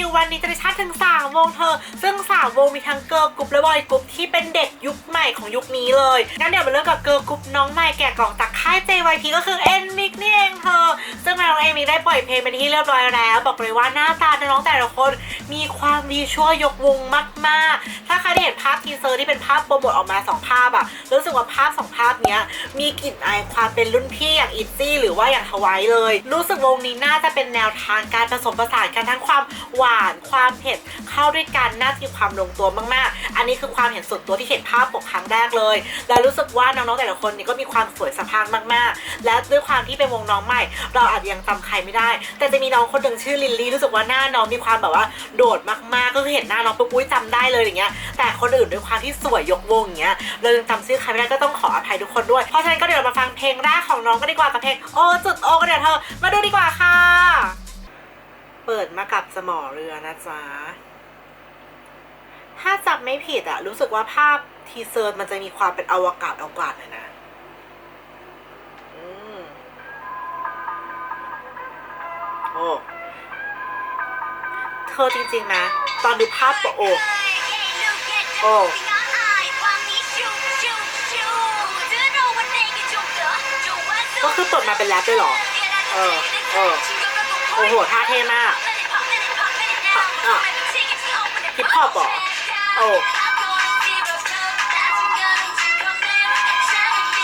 ิววันนี้จะได้ชัดถึงสาวงเธอ ซึ่งสาวงมีทั้งเกิร์ลกรุ๊ปและบอยกรุ๊ปที่เป็นเด็กยุคใหม่ของยุคนี้เลย งั้นเดี๋ยวมาเริ่มกับเกิร์ลกรุ๊ปน้องใหม่แกะกล่องจากค่าย JYP ก็คือเอ็นมิกนี่เองเธอ ซึ่งน้องเอ็นมิกได้ปล่อยเพลงเป็นที่เรียบร้อยแล้ว บอกเลยว่าหน้าตาน้องแต่ละคนมีความดีชั่วยกวงมากๆ ถ้าใครได้เห็นภาพทีเซอร์ที่เป็นภาพโปรโมทออกมาสองภาพอะรู้สึกว่าภาพสองภาพเนี้ยมีกลิ่นอายความเป็นรุ่นพี่อย่างอิตซี่หรือว่าอย่างทวายเลย รู้สึกวงนี้น่าจะเป็นแนวทางการผสมผสานกันทั้งความหวานความเผ็ดเข้าด้วยกันน่าจะมีความลงตัวมากๆ อันนี้คือความเห็นส่วนตัวที่เห็นภาพปกครั้งแรกเลย และรู้สึกว่าน้องๆแต่ละคนนี่ก็มีความสวยสะพรั่งมากๆ และด้วยความที่เป็นวงน้องใหม่ เราอาจจะยังจำใครไม่ได้ แต่จะมีน้องคนหนึ่งชื่อลิลลี่รู้สึกว่าหน้าน้องมีความแบบว่าโดดมากๆ ก็คือเห็นหน้าน้องปุ๊บอุ้ยจำได้เลยอย่างเงี้ย แต่คนอื่นด้วยความที่สวยยกวงอย่างเงี้ยเรายังจำชื่อใครไม่ได้ก็ต้องขออภัยทุกคนด้วย เพราะฉะนั้นก็เดี๋ยวเรามาฟังเพลงแรกของน้องก็ดีกว่ากับเพลงโอจุดโอกันเดี๋ยวเธอมาดูดีกว่าค่ะ เปิดมากับสมอเรือนะจ๊ะ ถ้าจำไม่ผิดอะรู้สึกว่าภาพทีเซอร์มันจะมีความเป็นอวกาศอวกาศเลยนะอืมโอ้ เธอจริงๆนะ ตอนดูภาพโอโอ้ก็คือเปิดมาเป็นแรปด้วยเหรอ เออ เออ โอ้โหท่าเท่มากอะฮิปฮอปเหรอโอ้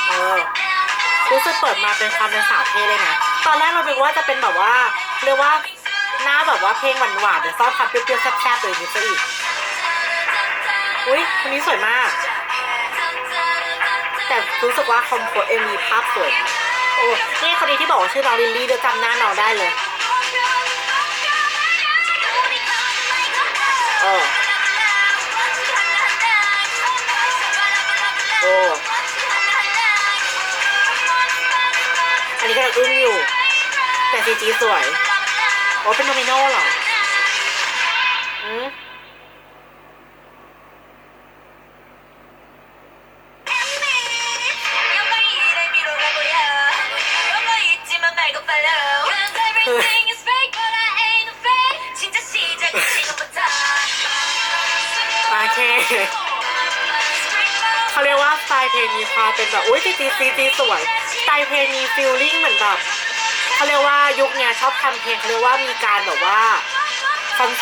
เออรู้สึกเปิดมาเป็นความเป็นสาวเท่เลยนะ ตอนแรกเราคิดว่าจะเป็นแบบว่าเรียกว่าหน้าแบบว่าเพลงหวานๆเดี๋ยวซ่อนคำเปรี้ยวๆแซ่บๆเลยนี่ซะอีก อุ้ยคนนี้สวยมาก แต่รู้สึกว่าคอมโพสเอ็มมีภาพสวยนะโอ้นี่คนนี้ที่บอกว่าชื่อน้องลิลลี่เดี๋ยวจำหน้าน้องได้เลย เออโอ้อันนี้ก็ยังอึ้งอยู่ แต่ซีจีสวย โอ้เป็นโนมิโน่เหรอ อืม เขาเรียกว่าสไตล์เพลงมีความเป็นแบบอุ้ยซีจีซีจีสวยสไตล์เพลงมีฟิลลิ่งเหมือนแบบเขาเรียกว่ายุคเนี้ยชอบทำเพลงเขาเรียกว่ามีการแบบว่า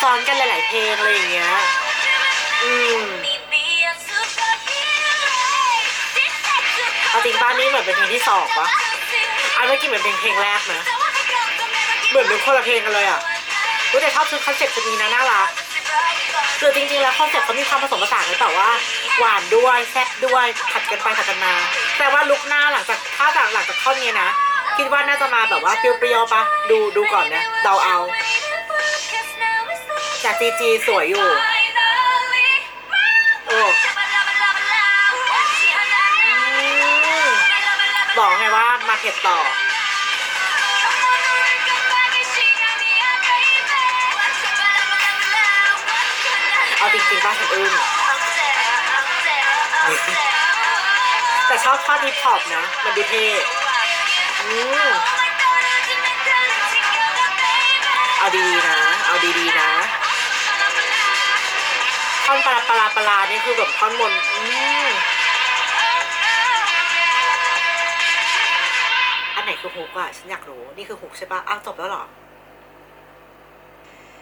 ซ้อนๆกันหลาย ๆ เพลงอะไรอย่างเงี้ยอืมเอาจริงป้านี่เหมือนเป็นเพลงที่สองปะอันเมื่อกี้เหมือนเป็นเพลงแรกนะ เหมือนเป็นคนละเพลงกันเลยอะรู้แต่ชอบชุดคอนเซ็ปต์ชุดนี้นะน่ารัก คือจริงๆแล้วคอนเซ็ปต์เขามีความผสมผสานกันแต่ว่าหวานด้วยแซ่บด้วยผัดกันไปผัดกันมาแต่ว่าลุกหน้าหลังจากถ้าจากหลังจากท่อนเนี้ยนะคิดว่าน่าจะมาแบบว่าเปรี้ยวๆปะดูดูก่อนนะเดาเอาจากจีจีสวยอยู่โอ้บอกไงว่ามาเก็ตต่อ เอาจริงๆป้าฉันอึ้งแต่ชอบท่อนฮิปฮอปนะ มันดูเท่อืมเอาดีๆนะ เอาดีๆนะท่อนปลาปลาปลานี่คือแบบท่อนบนอืมอันไหนคือฮุกอะฉันอยากรู้ นี่คือฮุกใช่ปะอ้าวจบแล้วหรอ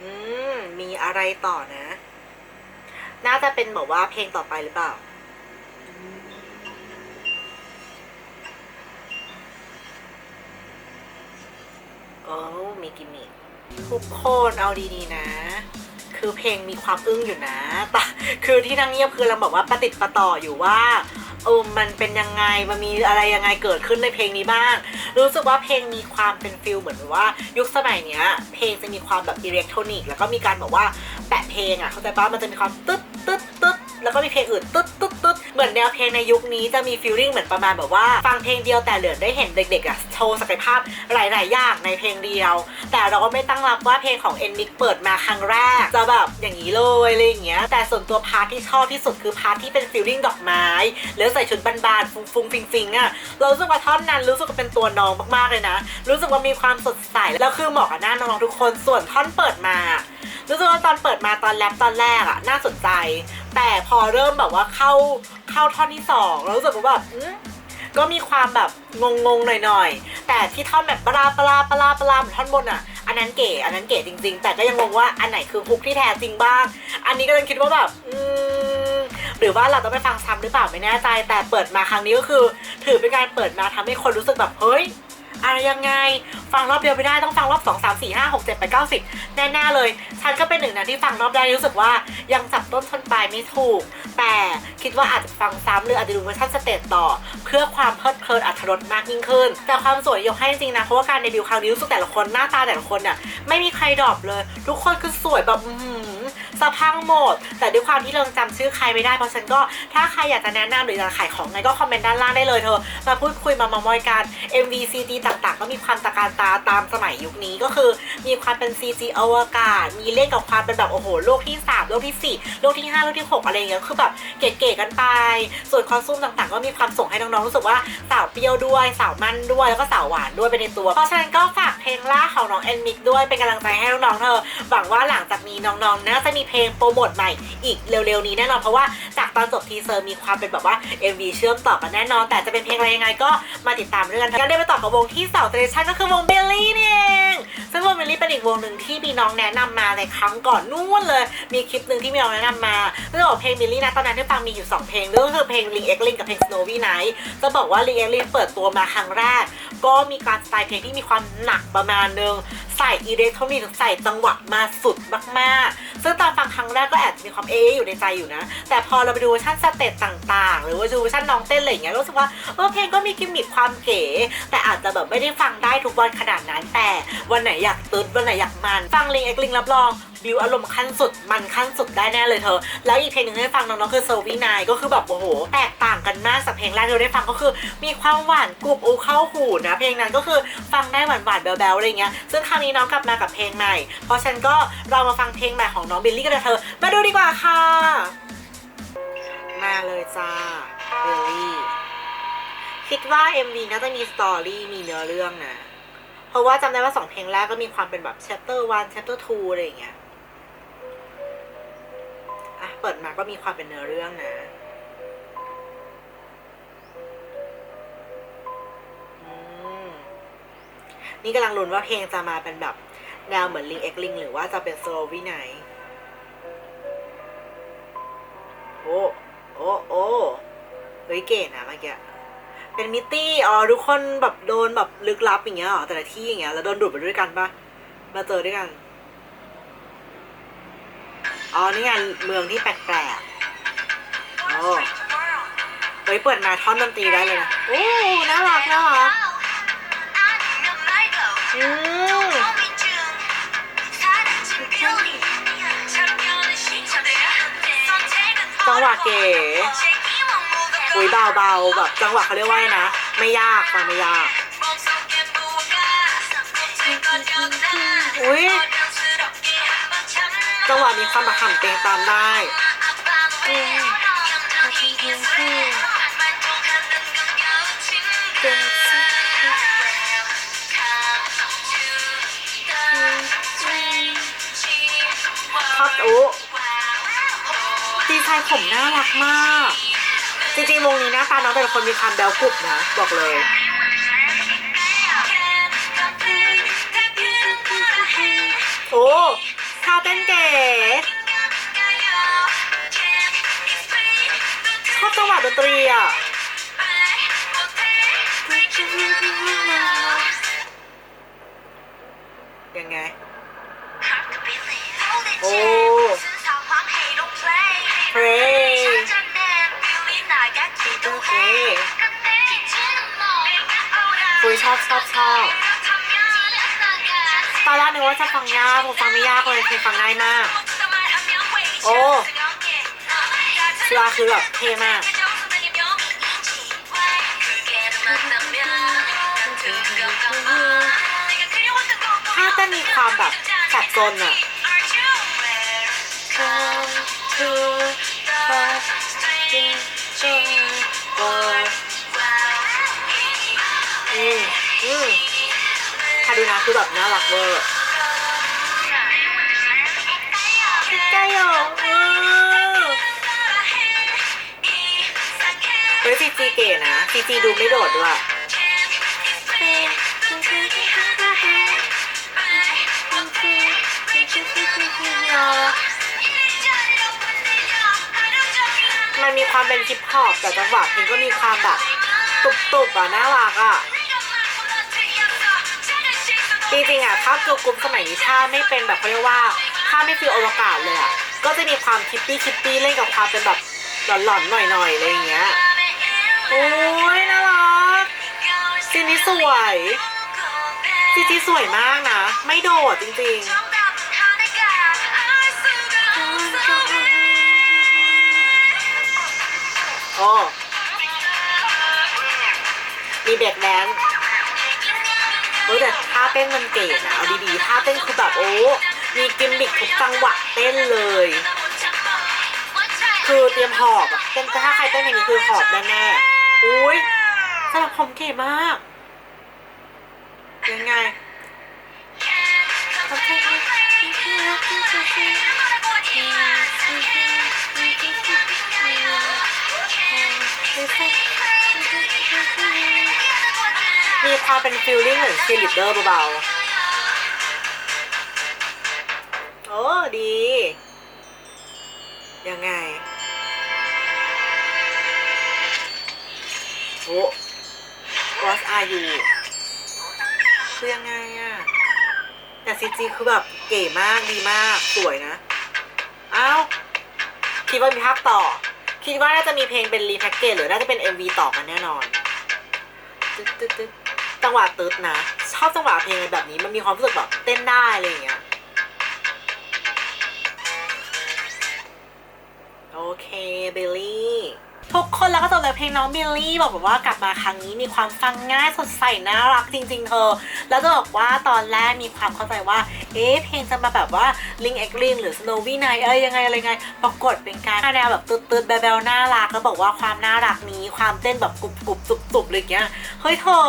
อืม มีอะไรต่อนะ น่าจะเป็นแบบว่าเพลงต่อไปหรือเปล่า โอ้มีกิมมิคทุกคนเอาดีๆนะ คือเพลงมีความอึ้งอยู่นะแต่คือที่นั่งเงียบคือเราบอกว่าประติดประต่ออยู่ว่าเออมันเป็นยังไง มันมีอะไรยังไงเกิดขึ้นในเพลงนี้บ้าง รู้สึกว่าเพลงมีความเป็นฟิลเหมือนว่า ยุคสมัยเนี้ย เพลงจะมีความแบบอิเล็กทรอนิกส์แล้วก็มีการแบบว่าแปะเพลงอะ เข้าใจปะมันจะมีความตึ๊ด ตึ๊ดตึ๊ดแล้วก็มีเพลงอื่นตึ๊ดตึ๊ดตึ๊ดเหมือนแนวเพลงในยุคนี้จะมีฟีลลิ่งเหมือนประมาณแบบว่า ฟังเพลงเดียวแต่เหลือได้เห็นเด็กๆอะโชว์ศักยภาพหลายๆอย่างในเพลงเดียว แต่เราก็ไม่ตั้งรับว่าเพลงของเอ็นมิกเปิดมาครั้งแรก จะแบบอย่างนี้เลยอะไรอย่างเงี้ยแต่ส่วนตัวพาร์ทที่ชอบที่สุดคือพาร์ทที่เป็นฟีลลิ่งดอกไม้แล้วใส่ชุดบานๆฟุ้งๆฟิงๆอะเรารู้สึกว่าท่อนนั้นรู้สึกว่าเป็นตัวน้องมากๆเลยนะ รู้สึกว่ามีความสดใสแล้วคือเหมาะกับหน้าน้องๆทุกคนส่วนท่อนเปิดมา อนเปิดมาตอนแรปตอนแรกอะน่าสนใจ แต่พอเริ่มแบบว่าเข้าเข้าท่อนที่สองเรารู้สึกว่าแบบก็มีความแบบงงๆหน่อยๆ แต่ที่ท่อนแบบปลาปลาปลาปลาเหมือนท่อนบนอะอันนั้นเก๋ อันนั้นเก๋จริง ๆ แต่ก็ยังงงว่าอันไหนคือฮุกที่แท้จริงบ้าง อันนี้ก็ยังคิดว่าแบบหรือว่าเราต้องไปฟังซ้ำหรือเปล่าไม่แน่ใจ แต่เปิดมาครั้งนี้ก็คือ ถือเป็นการเปิดมาทำให้คนรู้สึกแบบเฮ้ย อะไรยังไง ฟังรอบเดียวไม่ได้ต้องฟังรอบ2 3 4 5 6 7 8 9 10แน่ๆเลย ฉันก็เป็นหนึ่งนะที่ฟังรอบแรกรู้สึกว่ายังจับต้นทนปลายไม่ถูก แต่คิดว่าอาจจะฟังซ้ำหรืออาจจะดูเวอร์ชันสเตจต่อ เพื่อความเพลิดเพลินอัธรสมากยิ่งขึ้น แต่ความสวยยกให้จริงๆนะเพราะว่าการเดบิวต์ครั้งนี้รู้สึกแต่ละคนหน้าตาแต่ละคนเนี่ยไม่มีใครดรอปเลย ทุกคนคือสวยแบบอื้อ สะพังหมด แต่ด้วยความที่เราจำชื่อใครไม่ได้เพราะฉันก็ถ้าใครอยากจะแนะนำหรืออยากขายของไงก็คอมเมนต์ด้านล่างได้เลยเธอ มาพูดคุยมามามอยกัน MV CG ต่างๆ ก็มีความตะการตาตามสมัยยุคนี้ก็คือ มีความเป็น CG อวกาศ มีเล่นกับความเป็นแบบโอ้โหโลกที่ 3 โลกที่ 4 โลกที่ 5 โลกที่ 6 อะไรอย่างเงี้ยคือแบบเก๋ๆกันไป ส่วนคอสตูมต่างๆ ก็มีความส่งให้น้องๆรู้สึกว่าสาวเปรี้ยวด้วยสาวมันด้วยแล้วก็สาวหวานด้วยไปในตัว เพราะฉะนั้นก็ฝากเพลงล่าของน้องแอนมิกด้วยเป็นกำลังใจให้น้องๆเธอหวังว่าหลังจากนี้น้องๆน่าจะมีเพลงโปรโมทใหม่อีกเร็วๆนี้แน่นอนเพราะว่าจากตอนจบทีเซอร์มีความเป็นแบบว่า MV เชื่อมต่อกันแน่นอน แต่จะเป็นเพลงอะไรยังไงก็มาติดตามเรื่องกันกันได้ไปต่อกับวงที่2 Generation ก็คือวงเบลลี่นี่เองซึ่งวงเบลลี่เป็นอีกวงหนึ่งที่มีน้องแนะนำมาในครั้งก่อนนู่นเลย มีคลิปหนึ่งที่มีน้องแนะนำมาเรื่องของเพลงเบลลี่นะตอนนั้นที่ฟังมีอยู่ 2 เพลงก็คือเพลง Ring X Ring กับเพลง Snowy Night จะบอกว่า Ring X Ring เปิดตัวมาครั้งแรก ก็มีการสไตล์เพลงที่มีความหนักประมาณนึงใส่อิเล็กทรอนิกส์ใส่จังหวะมาสุดมากๆ ซึ่งตอนฟังครั้งแรกก็แอบมีความเออยู่ในใจอยู่นะ แต่พอเราไปดูเวอร์ชันสเตจต่างๆ หรือว่าดูเวอร์ชันน้องเต้นอะไรอย่างเงี้ยรู้สึกว่าเออเพลงก็มีกิมมิคความเก๋ แต่อาจจะแบบไม่ได้ฟังได้ทุกวันขนาดนั้นแต่วันไหนอยากตื่นวันไหนอยากมัน ฟังลิงเอ็กลิงรับรองบิวอารมณ์ขั้นสุดมันขั้นสุดได้แน่เลยเธอ แล้วอีกเพลงหนึ่งที่ได้ฟังน้องๆคือเซอร์วีนายก็คือแบบโอ้โห แตกต่างกันมากจากเพลงแรกที่เราได้ฟังก็คือ มีความหวานกรุบอูเข้าหูนะเพลงนั้นก็คือฟังได้หวานหวานแบ๊วๆอะไรเงี้ยซึ่งครั้งนี้น้องกลับมากับเพลงใหม่ เพราะฉะนันก็เรามาฟังเพลงใหม่ของน้องบิลลี่กันเลยเธอ มาดูดีกว่าค่ะ มาเลยจ้าบิลลี่คิดว่า MV น่าจะมีสตอรี่มีเนื้อเรื่องนะ เพราะว่าจำได้ว่าสองเพลงแรกก็มีความเป็นแบบ chapter 1 chapter 2อะไรอย่างเงี้ยอะเปิดมาก็มีความเป็นเนื้อเรื่องนะอืมนี่กำลังลุ้นว่าเพลงจะมาเป็นแบบแนวเหมือนลิงเอ็กลิงหรือว่าจะเป็นโซโลวีไหนโอ้ โอ้ โอ้ เฮ้ยเก๋นะเมื่อกี้ เป็นมิตตี้อ๋อทุกคนแบบโดนแบบลึกลับอย่างเงี้ยเหรอแต่ละที่อย่างเงี้ยแล้วโดนดูดไปด้วยกันปะมาเจอด้วยกันอ๋อนี่ไงเมืองที่แปลกๆโอ้เฮ้ยเปิดมาท่อนดนตรีได้เลยนะโอ้น่ารักน่ารักอืมจังหวะเก๋ อุ้ยเบาๆแบบจังหวะเขาเรียกว่าไงนะ ไม่ยากฟังไม่ยาก อุ้ยจังหวะมีความแบบห่ำเตงตามได้ครับโอ้ดีไซน์ผมน่ารักมาก จริงๆวงนี้หน้าตาน้องแต่ละคนมีความแบวกรุบนะ บอกเลย โอ้ท่าเต้นเก๋ชอบจังหวะดนตรีอะยังไง โอ้เพลง ชอบชอบชอบตอนแรกนึกว่าจะฟังยากผมฟังไม่ยากเลยเพลงฟังง่ายมาก โอ้ศิลาคือแบบเท่มากถ้าจะมีความแบบแสบซนอะอืม อืมถ้าดูนะคือแบบน่ารักเวอร์ใกล้เหรอเออเฮ้ยซีจีเก๋นะซีจีดูไม่โดดด้วยมันมีความเป็นฮิปฮอปแต่จังหวะเพลงก็มีความแบบตุบๆอะน่ารักอะ จริงๆอะถ้าเกิร์ลกรุ๊ปสมัยนี้ถ้าไม่เป็นแบบเขาเรียกว่าถ้าไม่ฟีลอวกาศเลยอะก็จะมีความคิปปี้คิปปี้เล่นกับความเป็นแบบหลอนๆหน่อยๆอะไรอย่างเงี้ยโอ้ยน่ารักซีนนี้สวยซีจีสวยมากนะ ไม่โดดจริงๆโอ้มีเบกแดนซ์เฮ้ยแต่าเต้นมันเก๋นะเอาดีๆท่าเต้นคือแบบโอ้ มีกิมมิคทุกจังหวะเต้นเลย คือเตรียมหอบอะเต้นถ้าใครเต้นเพลงนี้คือหอบแน่ๆอุ้ยสำหรับผมเก๋มาก ยังไง มีความเป็นฟิลลิ่งเหมือนซีลิเดอร์เบาๆ โอ้ ดี ยังไง โอ้ What are you คือยังไงอะแต่ซีจีคือแบบเก๋มากดีมาก สวยนะ อ้าว คิดว่ามีภาคต่อ คิดว่าน่าจะมีเพลงเป็นรีแพ็กเกจหรือน่าจะเป็น MV ต่อกันแน่นอน ตึ๊ดตึ๊ดตึ๊ด จังหวะตึ๊ดนะ ชอบจังหวะเพลงแบบนี้มันมีความรู้สึกแบบเต้นได้อะไรอย่างเงี้ยโอเคเบลลี่ทุกคนแล้วก็จบเลยเพลงน้องเบลลี่บอกแบบว่ากลับมาครั้งนี้มีความฟังง่ายสดใสน่ารักจริง ๆ เธอ แล้วจะบอกว่าตอนแรกมีความเข้าใจว่า เอ๊ะเพลงจะมาแบบว่าลิงเอ็กลิงหรือสโนวี่ไนเอะไรยังไงอะไรไงปรากฏเป็นการแนวแบบตืดๆแบลๆน่ารักแล้วบอกว่าความน่ารักนี้ความเต้นแบบกรุบกรุบๆจุบๆอะไรเงี้ยเฮ้ยเธอ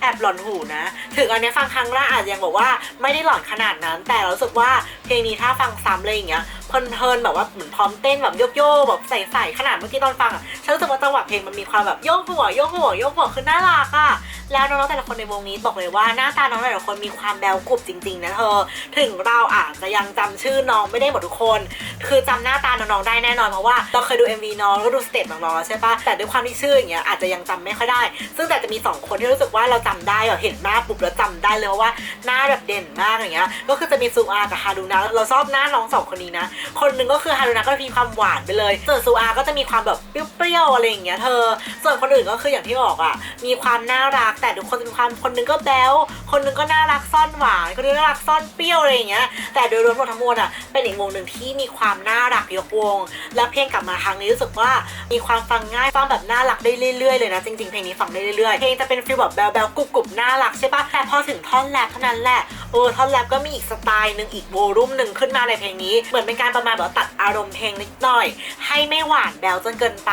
แอบหลอนหูนะ ถึงอันนี้ฟังครั้งแรกอาจจะยังบอกว่าไม่ได้หลอนขนาดนั้น แต่เราสึกว่าเพลงนี้ถ้าฟังซ้ำเลยอย่างเงี้ยเพลินๆแบบว่าเหมือนพร้อมเต้นแบบโยกโย่ๆแบบใส่ๆขนาดเมื่อกี้ตอนฟังอะฉันรู้สึกว่าจังหวะเพลงมันมีความแบบโยกหัวโยกหัวโยกหัวคือน่ารักอะ แล้วน้องๆแต่ละคนในวงนี้บอกเลยว่าหน้าตาน้องแต่ละคนมีความแบวกรุบจริงๆนะเธอถึงเราอาจจะยังจำชื่อน้องไม่ได้หมดทุกคน คือจำหน้าตาน้องๆได้แน่นอนเพราะว่าเราเคยดู MV น้องก็ดูสเตจน้องๆแล้วใช่ปะแต่ด้วยความที่ชื่ออย่างเงี้ยอาจจะยังจำไม่ค่อยได้ ซึ่งแต่จะมีสองคนที่รู้สึกว่าเราจำได้แบบเห็นหน้าปุ๊บแล้วจำได้เลยว่าหน้าแบบเด่นมากอย่างเงี้ยก็คือจะมีซูอากับฮารุนะเราชอบหน้าน้องสองคนนี้นะ คนหนึ่งก็คือฮารุนะก็มีความหวานไปเลยส่วนซูอาก็จะมีความแบบเปรี้ยวๆอะไรอย่างเงี้ยเธอ ส่วนคนอื่นก็คืออย่างที่บอกอะมีความน่ารักแต่ทุกคนจะมีความคนหนึงก็แบ๊วคนหนึงก็น่ารักซ่อนหวานคนหนึงน่ารักซ่อนเปรี้ยวอะไรอย่างเงี้ยแต่โดยรวมทั้งหมดอะเป็นอีกวงหนึ่งที่มีความน่ารักยกวง และเพลงกลับมาครั้งนี้รู้สึกว่ามีความฟังง่ายฟังแบบน่ารักได้เรื่อยๆเลยนะจริงๆเพลงนี้ฟังได้เรื่อยๆเพลงจะเป็นฟีลแบบแบ๊วๆกรุบๆน่ารักใช่ปะแต่พอถึงท่อนแรปเท่านั้นแหละเออท่อนแรปก็มีอีกสไตล์หนึ่งอีกโวลุ่มหนึ่งขึ้นมาในเพลงนี้เหมือนเป็นการประมาณแบบตัดอารมณ์เพลงนิดหน่อย ให้ไม่หวานแบวจนเกินไป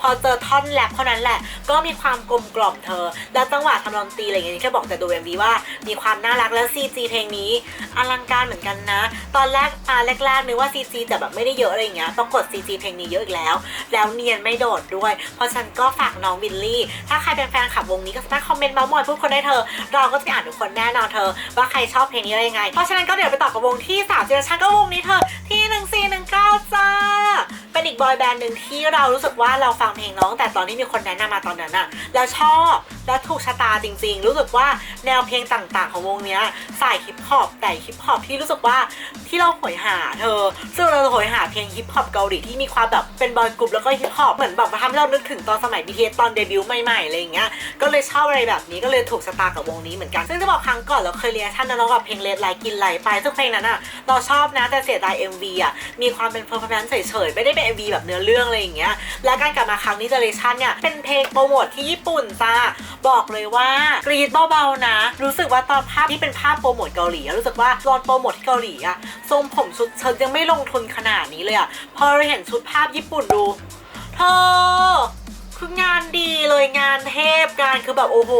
พอเจอท่อนแรปเท่านั้นแหละ ก็มีความกลมกล่อมเธอ แล้วจังหวะทำดนตรีอะไรอย่างเงี้ยแค่บอกแต่ดูเอ็มวีว่ามีความน่ารักแล้ว CG เพลงนี้อลังการเหมือนกันนะ ตอนแรกอ่าแรกๆนึกว่า CG จะแบบไม่ได้เยอะอะไรอย่างเงี้ยปรากฏ CG เพลงนี้เยอะอีกแล้ว แล้วเนียนไม่โดดด้วย เพราะฉันก็ฝากน้องบิลลี่ ถ้าใครเป็นแฟนคลับวงนี้ก็สามารถคอมเมนต์มาหมอยพูดคนได้เธอ เราก็จะอ่านทุกคนแน่นอนเธอ ว่าใครชอบเพลงนี้อะไรยังไง เพราะฉะนั้นก็เดี๋ยวไปต่อกับวงที่3ามเจนอชันก็วงนี้เธอที่1419จ้าเป็นอีกบอยแบนด์หนึ่งที่เรารู้สึกว่าเราฟังเพลงน้องแต่ตอนที่มีคนแนะนำมาตอนนั้นอะแล้วชอบ แล้วถูกชะตาจริง ๆ รู้สึกว่าแนวเพลงต่างๆ ของวงเนี้ยใส่ฮิปฮอปแต่ฮิปฮอปที่รู้สึกว่าที่เราโหยหาเธอ ซึ่งเราโหยหาเพลงฮิปฮอปเกาหลีที่มีความแบบเป็นบอยกรุ๊ปแล้วก็ฮิปฮอปเหมือนแบบทำให้เรานึกถึงตอนสมัย BTS ตอนเดบิวต์ใหม่ๆอะไรอย่างเงี้ยก็เลยชอบอะไรแบบนี้ก็เลยถูกชะตากับวงนี้เหมือนกัน ซึ่งจะบอกครั้งก่อนเราเคยเรียนท่านน้องกับเพลงเลดไลกินไหลไปซึ่งเพลงนั้นอะเราชอบนะแต่เสียดาย MV อะมีความเป็น performance เฉยๆไม่ได้เป็น MV แบบเนื้อเรื่องอะไรอย่างเงี้ยและการกลับมาครั้งนี้เจเนชันเนี่ยเป็นเพลงโปรโมทที่ญี่ปุ่นจ้าบอกเลยว่ากรีดเบาๆนะ รู้สึกว่าตอนภาพที่เป็นภาพโปรโมทเกาหลีอะรู้สึกว่าตอนโปรโมทที่เกาหลีอะทรงผมชุดเชิ้ตยังไม่ลงทุนขนาดนี้เลยอะพอเราเห็นชุดภาพญี่ปุ่นดูเธอคืองานดีเลยงานเทพงานคือแบบโอ้โห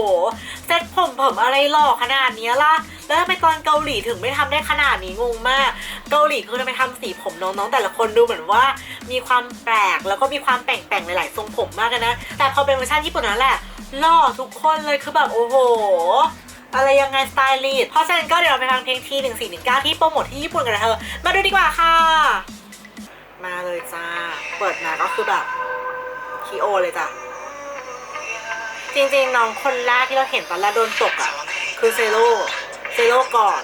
เซ็ตผมผมอะไรหล่อขนาดนี้ล่ะแล้วทำไมตอนเกาหลีถึงไม่ทำได้ขนาดนี้งงมาก เกาหลีคือทำไมทำสีผมน้องๆแต่ละคนดูเหมือนว่า มีความแปลกแล้วก็มีความแต่งแต่งๆหลายๆทรงผมมากนะ แต่พอเป็นเวอร์ชันญี่ปุ่นนั่นแหละ หล่อทุกคนเลยคือแบบโอ้โหอะไรยังไงสไตลิสต์เพราะฉะนั้นก็เดี๋ยวเราไปฟังเพลงที่หนึ่งสี่หนึ่งเก้าที่โปรโมทที่ญี่ปุ่นกันนะเธอ มาดูดีกว่าค่ะ มาเลยจ้า เปิดมาก็คือแบบคีโอเลยจ้ะ จริงๆ น้องคนแรกที่เราเห็นตอนแรกโดนตกอะ คือเซโร่เซโร่ก่อน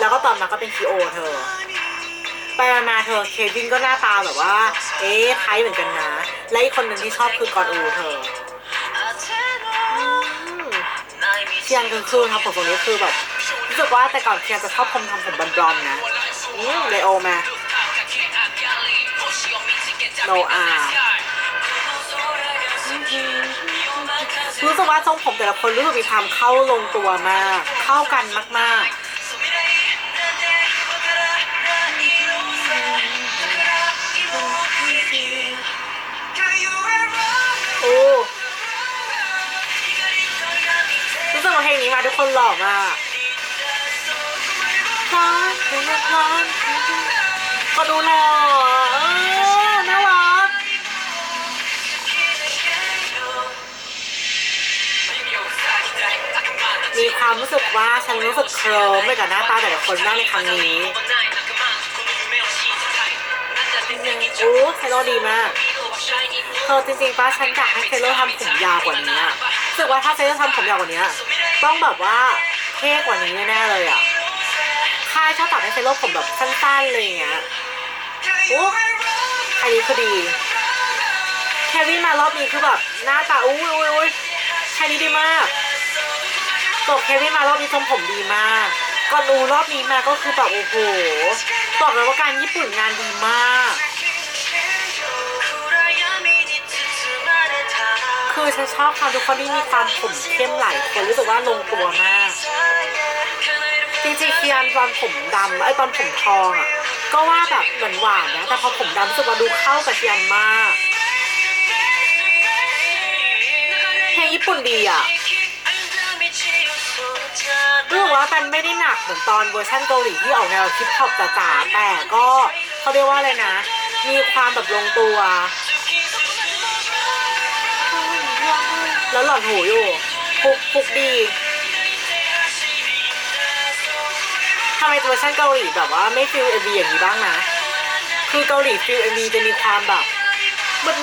แล้วก็ต่อมาก็เป็นคีโอเธอ ไปมาเธอเควินก็หน้าตาแบบว่า เอ๊ะไทยเหมือนกันนะ และอีกคนหนึ่งที่ชอบคือกอนอูเธอ เชียงคือคือทำผมตรงนี้คือแบบรู้สึกว่าแต่ก่อนเทียนจะชอบผมทำผมบลอนๆนะอืมเลโอมาโนอารู้สึกว่าทรงผมแต่ละคนรู้สึกมีความเข้าลงตัวมาก เข้ากันมากๆ เพลงนี้มาทุกคนหล่อมากร้อนร้อนก็ดูหล่อเออน่ารักมีความรู้สึกว่าฉันรู้สึกเคลิ้มไปกับหน้าตาแต่ละคนมากในครั้งนี้โอ้ไซโรดีมากเธอจริงๆป้าฉันอยากให้เซโรทำผมยาวกว่านี้รู้สึกว่าถ้าเซโรทำผมยาวกว่านี้ ต้องแบบว่าเท่กว่านี้แน่ๆเลยอะค่ายชอบตัดให้เซโรผมแบบสั้นๆเลยอย่างเงี้ยโอ้อันนี้คือดีแครี่มารอบนี้คือแบบหน้าตาอุ้ยอุ้ยอุ้ยแค่นี้ดีมากตกเควินมารอบนี้ทรงผมดีมากก่อนดูรอบนี้มาก็คือแบบโอ้โหบอกเลยว่าการญี่ปุ่นงานดีมาก คือฉันชอบความทุกคนที่มีความผมเข้มหลายคนรู้สึกว่าลงตัวมาก จริงๆเคียนตอนผมดำไอ้ตอนผมทองอะก็ว่าแบบเหมือนหวานนะแต่พอผมดำรู้สึกว่าดูเข้ากับเคียนมากเพลงญี่ปุ่นดีอะรู้สึกว่ามันไม่ได้หนักเหมือนตอนเวอร์ชันเกาหลีที่ออกแนวฮิปฮอปจ๋าแต่ก็เขาเรียกว่าอะไรนะ มีความแบบลงตัว แล้วหลอนหูอยู่ฟุกฟุกดีทำไมเวอร์ชันเกาหลีแบบว่าไม่ฟิลเอวีอย่างนี้บ้างนะ คือเกาหลีฟิลเอวีจะมีความแบบ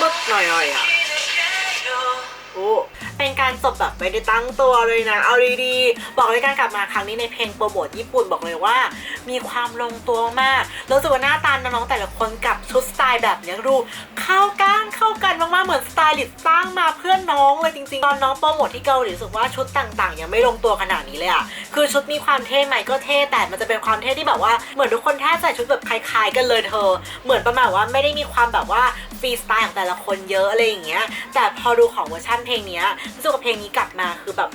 มืดๆหน่อยๆอะโอ้เป็นการจบแบบไม่ได้ตั้งตัวเลยนะ เอาดีๆ บอกเลยการกลับมาครั้งนี้ในเพลงโปรโมทญี่ปุ่นบอกเลยว่า มีความลงตัวมากรู้สึกว่าหน้าตาน้องๆแต่ละคนกับชุดสไตล์แบบเนี้ยดูเข้ากันเข้ากันมากๆเหมือนสไตลิสต์สร้างมาเพื่อนน้องเลยจริงๆ ตอนน้องโปรโมทที่เกาหลีรู้สึกว่าชุดต่างๆ ยังไม่ลงตัวขนาดนี้เลยอะคือชุดมีความเท่ไหมก็เท่แต่มันจะเป็นความเท่ที่แบบว่าเหมือนทุกคนแทบใส่ชุดแบบคล้ายๆ กันเลยเธอ เหมือนประมาณว่าไม่ได้มีความแบบว่าฟรีสไตล์ของแต่ละคนเยอะอะไรอย่างเงี้ย แต่พอดูของเวอร์ชันเพลงนี้รู้สึกว่าเพลงนี้กลับมาคือแบบ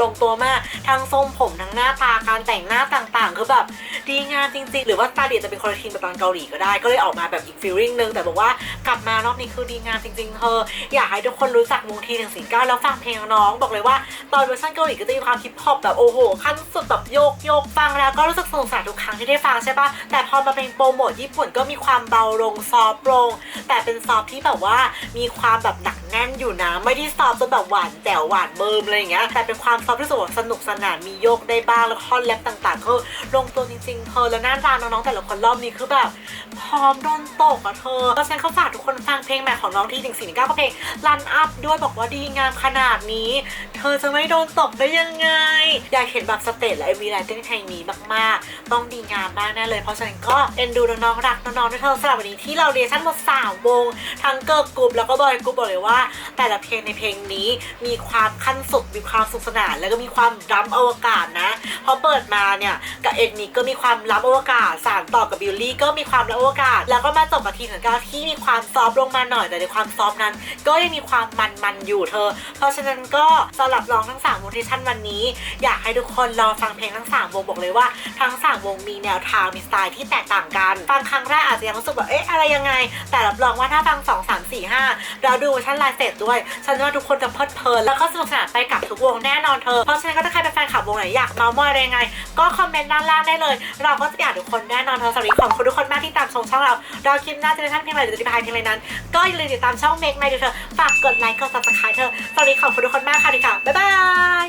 ลงตัวมากทั้งทรงผมทั้งหน้าตาการแต่งหน้าต่างๆ คือแบบดีงามจริงๆ หรือว่าตล์เดียจะเป็นคนละทีมกับตอนเกาหลีก็ได้ ก็เลยออกมาแบบอีกฟีลลิ่งนึงแต่บอกว่ากลับมารอบนี้คือดีงามจริงๆเธออยากให้ทุกคนรู้จักวงทีหนึ่งสี่เก้าแล้วฟังเพลงน้อง บอกเลยว่าตอนเวอร์ชันเกาหลีก็จะมีความฮิปฮอปแบบโอ้โหขั้นสุดแบบโยกโยกฟังแล้วก็รู้สึกสนุกสนานทุกครั้งที่ได้ฟังใช่ปะแต่พอมาเป็นโปรโมทญี่ปุ่นก็มีความเบาลงซอฟลง แต่เป็นซอฟที่แบบว่ามีความแบบหนักแน่นอยู่นะไม่ได้ซอฟจนแบบหวานแจ๋วหวานเบิร์มอะไรอย่างเงี้ยแต่เป็นความซอฟที่รู้สึกว่าสนุกสนานมีโยกได้บ้างแล้วท่อนแรปต่างๆก็ลงตัวจริงๆเธอแล้วหน้าตาน้องๆแต่ละคนรอบนี้คือแบบพร้อมโดนตกอะเธอเพราะฉะนั้นเขาฝากทุกคนฟังเพลงใหม่ของน้องที่ถึงสี่เก้าเพลงรันอัพด้วยบอกว่าดีงามขนาดนี้ เธอจะไม่โดนตกได้ยังไง อยากเห็นแบบสเตจและเอวีไลเต้นเพลงนี้มากๆ ต้องดีงามมากแน่เลย เพราะฉะนั้นก็เอ็นดูน้องๆรักน้องๆด้วยเธอสำหรับวันนี้ที่เราเรียนชั้นหมดสามวง ทั้งเกิร์ลกรุ๊ปแล้วก็บอยกรุ๊ปบอกเลยว่า แต่ละเพลงในเพลงนี้มีความขั้นสุดมีความสุขสนาน แล้วก็มีความล้ำอวกาศนะพอเปิดมาเนี่ยกับเอ็นนี่ก็มีความล้ำอวกาศสานต่อกับบิลลี่ก็มีความล้ำอวกาศ แล้วก็มาจบกับทีมของก้าที่มีความซอฟลงมาหน่อยแต่ในความซอฟนั้น ก็ยังมีความมันๆอยู่เธอ เพราะฉะนั้นก็สำหรับร้องทั้ง3วงที่ชั้นวันนี้ อยากให้ทุกคนรอฟังเพลงทั้ง3วงบอกเลยว่าทั้ง3วงมีแนวทางมีสไตล์ที่แตกต่างกันฟังครั้งแรกอาจจะยังรู้สึกว่าเอ๊ะอะไรยังไง แต่รับรองว่าถ้าฟัง 2 3 4 5 เราดูเวอร์ชันไลายเสร็จด้วยฉันว่าทุกคนจะเพลิดเพลินแล้วก็สนุกสนานไปกับทุกวงแน่นอนเธอเพราะฉะนั้นก็ถ้าใครเป็นแฟนคลับวงไหนอยากเมาส์มอยอะไรยังไง ก็คอมเมนต์ด้านล่างได้เลยเราก็จะอยากทุกคนแน่นอนทั้งสำหรับของคุณทุกคนมากที่ตามชมช่องเราเราคลิปหน้าจะเป็นท่านเพียงไรหรือจะพายเพียงไรนั้น ก็อย่าลืมติดตามช่องเมกไม่ดูเธอฝากกดไลค์กดซับสไครต์เธอสำหรับของคุณทุกคนมากค่ะดีค่ะบ๊ายบาย